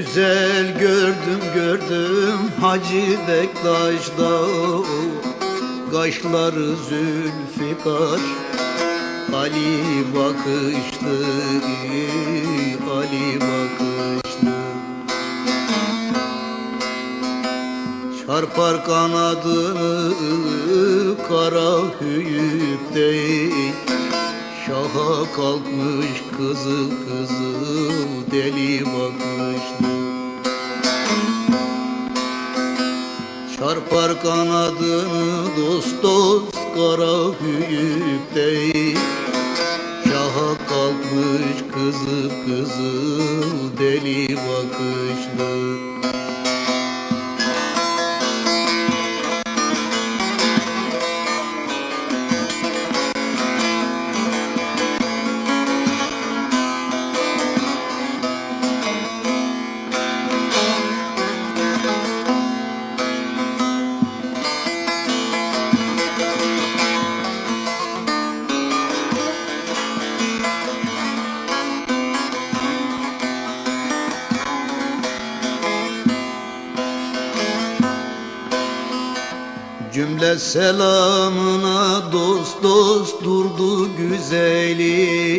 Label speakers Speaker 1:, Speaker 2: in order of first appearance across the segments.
Speaker 1: güzel gördüm gördüm Hacı Bektaş'da Kaşları zülfikar Ali bakışlı Ali bakışlı Çarpar kanadını kara hüyüp Şaha kalkmış kızıl kızıl deli bakışlı Çarpar kanadını dost dost kara hüyüp değil. Şaha kalkmış kızıl kızıl deli bakışlı Cümle selamına dost dost durdu güzelin.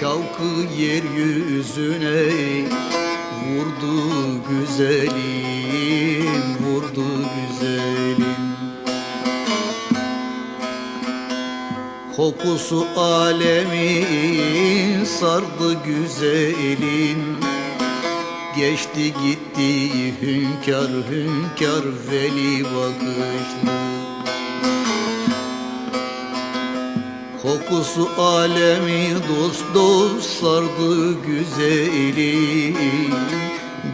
Speaker 1: Şavkı yeryüzüne vurdu güzelin Vurdu güzelin. Kokusu alemi sardı güzelin Geçti gitti hünkâr hünkâr veli bakışlı. Kokusu alemi dost dost sardı güzeli.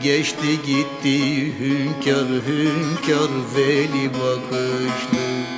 Speaker 1: Geçti gitti hünkâr hünkâr veli bakışlı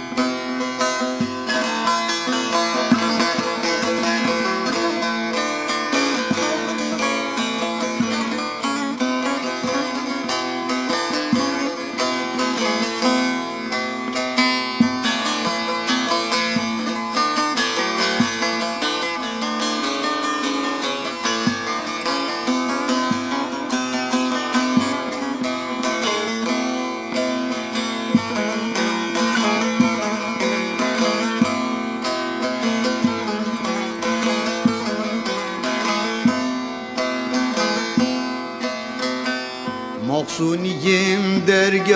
Speaker 1: Maksuniyim dergahını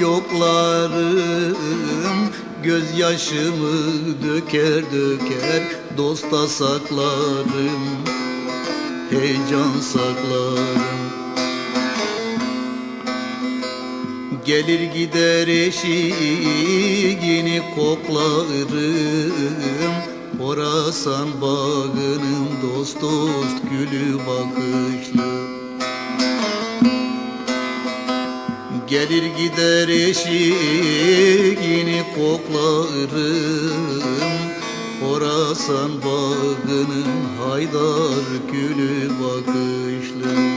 Speaker 1: yoklarım. Gözyaşımı döker döker dosta saklarım. Heyecan saklarım. Gelir gider eşiğini koklarım. Orasan bağının dost dost gülü bakışlı Gelir gider eşiğini koklarım. Orasan bağının haydar gülü bakır